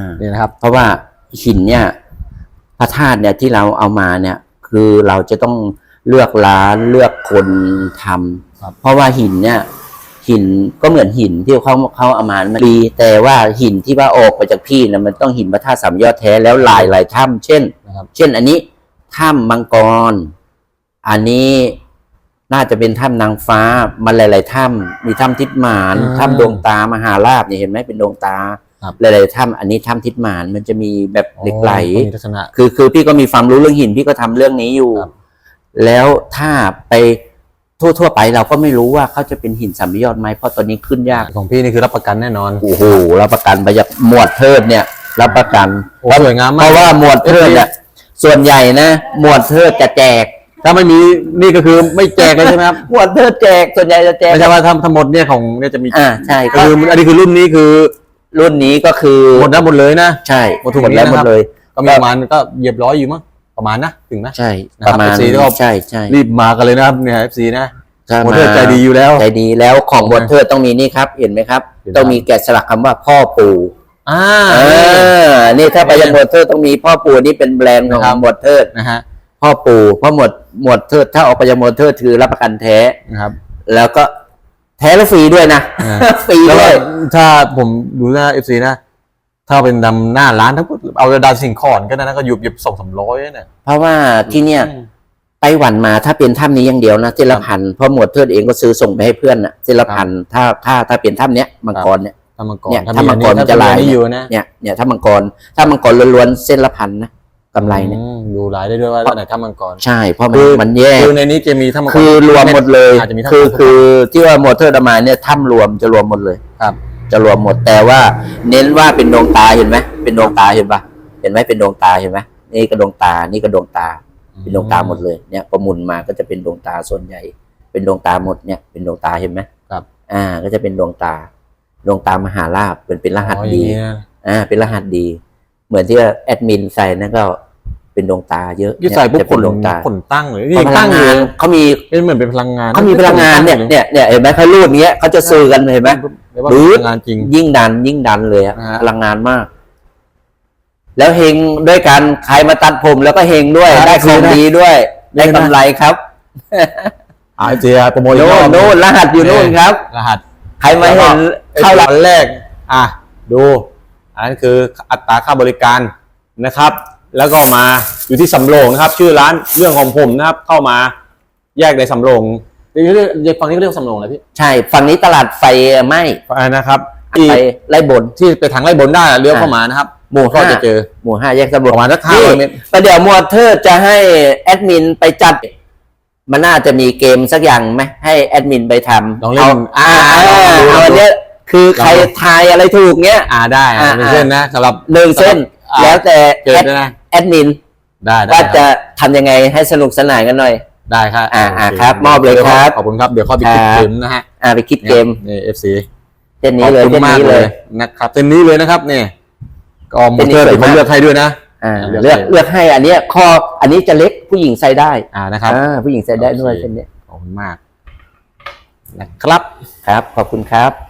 อ่านี่นะครับ เพราะว่าหินเนี่ยพระธาตุเนี่ยที่เราเอามาเนี่ย คือเราจะต้องเลือกร้านเลือกคนทำครับเพราะว่าหินเนี่ย หินก็เหมือนหินที่เขาเขาเอามามันดี แต่ว่าหินที่ว่าออกมาจากพี่นะมันต้องหินพระธาตุสามยอดแท้แล้วหลายหลายถ้ำเช่นนะครับเช่น อันนี้ถ้ำมังกร อันนี้น่าจะเป็นถ้ำนางฟ้า มันหลาย ๆ ถ้ำมีถ้ำทิศหมานอืมถ้ำดวงตามหาลาบเนี่ยเห็นไหมเป็นดวงตา ครับหลายๆถ้ำอันนี้ถ้ำทิศหมานมันจะมีแบบเหล็กไหล อ๋อมีลักษณะ คือคือพี่ก็มีความรู้เรื่องหินพี่ก็ทำเรื่องนี้อยู่ ครับ แล้วถ้าไปทั่วๆไปเราก็ไม่รู้ว่าเขาจะเป็นหินสามยอดไหมเพราะตอนนี้ขึ้นยากของพี่นี่คือรับประกันแน่นอนโอ้โหรับประกันไปจากหมวดเทิดเนี่ยรับประกัน โอ้สวยงามเพมาก ราะว่าหมวดเทิดเนี่ยส่วนใหญ่นะ หมวดเทิดจะแจกถ้าไม่มีนี่ก็คือไม่แจกเลยใช่ไหมครับหมวดเทิดแจกส่วนใหญ่จะแจกไม่ใช่ว่าทำทั้งหมดเนี่ยของเนี่ยจะมีอ่าใช่ก็ก็คืออันนี้คือรุ่นนี้คือ รุ่นนี้ก็คือหมดแล้วหมดเลยนะ ใช่หมดถุงหมดแล้วนี้หมนะครัดบเลย ก็มีประมาณก็เหยียบร้อยอยู่มั้งประมาณนะถึงนะใช่นะคปรับระมาณ FC ก็ใช่ใช่รีบมากันเลยนะครับเนี่ย FC นะใช่หมดเลยใจดีอยู่แล้วใจดีแล้วของหมวดเทิดต้องมีนี่ครับ เห็นไหมครับเห็นครับต้องมีแกะสลักคำว่าพ่อปู่อ่าเออนี่ถ้าไปยังหมวดเทิดต้องมีพ่อปู่นี่เป็นแบรนด์ของนะครับหมวดเทิดนะฮะพ่อปู่เพราะหมวดหมวดเทิดถ้าออกไปยังหมวดเทิดคือรับประกันแท้นะครับ แล้วก็ แท้และฟรีด้วยนะอ่าฟรีแล้วด้วยถ้าผมดูหน้า FC นะถ้าเป็นดำหน้าร้านทั้งหมดเอาดาวสิ่งขอนก็ได้นะก็อยู่หยิบสองสามร้อยเนี่ยเพราะว่าที่เนี่ยอืมไต้หวันมาถ้าเป็นถ้ำนี้อย่างเดียวนะเจละพันเพราะหมวดเทิดเองก็ซื้อส่งไปให้เพื่อนนะเจละพันถ้าถ้าถ้าเป็นถ้ำเนี้ยมังกรเนี่ยถ้ามังกรเนี่ยถ้าถ้ามังกรถ้จะลายนี่อยู่นะเนี่ยเนี่ยถ้ามังกรถ้ามังกรล้วนๆเส้นละพันนะ กำไรเนี่ยอืมดูหลายได้ด้วยว่าไหนถ้ามังกร ใช่ เพราะมันคือมันแยก คือในนี้จะมีถ้ามังกรคือรวมหมดเลย อาจจะมีถ้าคือมังกร คือที่ว่าหมวดเทิดเอามาเนี่ยถ้ำรวมจะรวมหมดเลยครับ จะรวมหมดแต่ว่าเน้นว่าเป็นดวงตาเห็นไหมเป็นดวงตาเห็นปะเห็นไหมเป็นดวงตาเห็นไหมนี่ก็ดวงตานี่ก็ดวงตา เป็นดวงตาหมดเลยเนี่ยประมุนมาก็จะเป็นดวงตาส่วนใหญ่ เป็นดวงตาหมดเนี่ยเป็นดวงตาเห็นไหมครับ อ่า ก็จะเป็นดวงตา ดวงตามหาลาภเป็นเป็นรหัสอ๋อดีอย่างนี้นะอ่าเป็นรหัสดี เหมือนที่แอดมินใส่นั่นก็เป็นดวงตาเยอะยี่ใส่ปุ๊บจะผเป็นลดวงตาผลตั้งเลยเพนี่ราะพลัตั้งงองายู่นเขามีเป็นเหมือนเป็นพลังงานเขามีพลังงานเนี่ยเนี่ยเนี่ยเห็นไหมเขารูดเนี้ยเขาจะซื้อกันเห็นไหมเรียกว่าหรือพลังงานจริง ยิ่งดัน ยิ่งดันเลยอะนะฮะพลังงานมาก แล้วเฮงด้วยกันใครมาตัดผมแล้วก็เฮงด้วยครับได้ของดีด้วย ได้กำไรครับอ่าเจียโปรโมทอีกโน่รอนบโน่นรหัสอยู่โน่นครับ รหัส ใครมาเห็นเข้าเข้าหหลัลังงแรก อะดู อันนั้นคืออัตราค่าบริการนะครับ แล้วก็มาอยู่ที่สำโรงนะครับ ชื่อร้านเรื่องของผมนะครับ เข้ามาแยกในสำโรงเรียกเรียกเรียกฝั่งนี้ก็เรียกสำโรงอะไรพี่ใช่ ฝั่งนี้ตลาดไฟไหมอ่านะครับที่ไปไล่บนที่ไปทางไร่บนได้เลี้ยวเข้ามานะครับหมู่ก็ห้าจะเจอหมู่ห้าแยกตำรวจประมาณสัก500เมตรประเดี๋ยวมวดเทอร์จะให้แอดมินไปจัดมันน่าจะมีเกมสักอย่างไหมให้แอดมินไปทำลองเล่นาอ่าอ่าเอาลองดูเอาอันเนี้ย คือใครลองดูทายอะไรถูกเนี้ย อ่าได้อ่า เป็นเส้นนะสำหรับหนึ่งเส้นอ่าแล้วแต่เกิดแอดด้วยนะแอดมินได้ได้ว่าคจะรับทำยังไงให้สนุกสนานกันหน่อย ได้ครับอ่าอ่าโเครับมอบเลยครับขอบคุณครับ เดี๋ยวเข้าไปคิดครับ เกมนะฮะอ่าไปคิดเกมนี่ FC เส้นนี้เลยขอบเส้คุณนมากนี้เลเลยย นะครับเส้นนี้เลยนะครับเนี่ยก็มอเส้นนี้เตอร์สวยเดี๋ยวผมมากเลือกให้ด้วยนะ อ่าเลืเลืออกกเลือกให้อันเนี้ยคออันนี้จะเล็กผู้หญิงใส่ได้อ่านะครับ อ่าผู้หญิงใส่ได้ด้วยโอเค เส้นเนี้ยขอบคุณมากนะครับ ครับ ขอบคุณครับ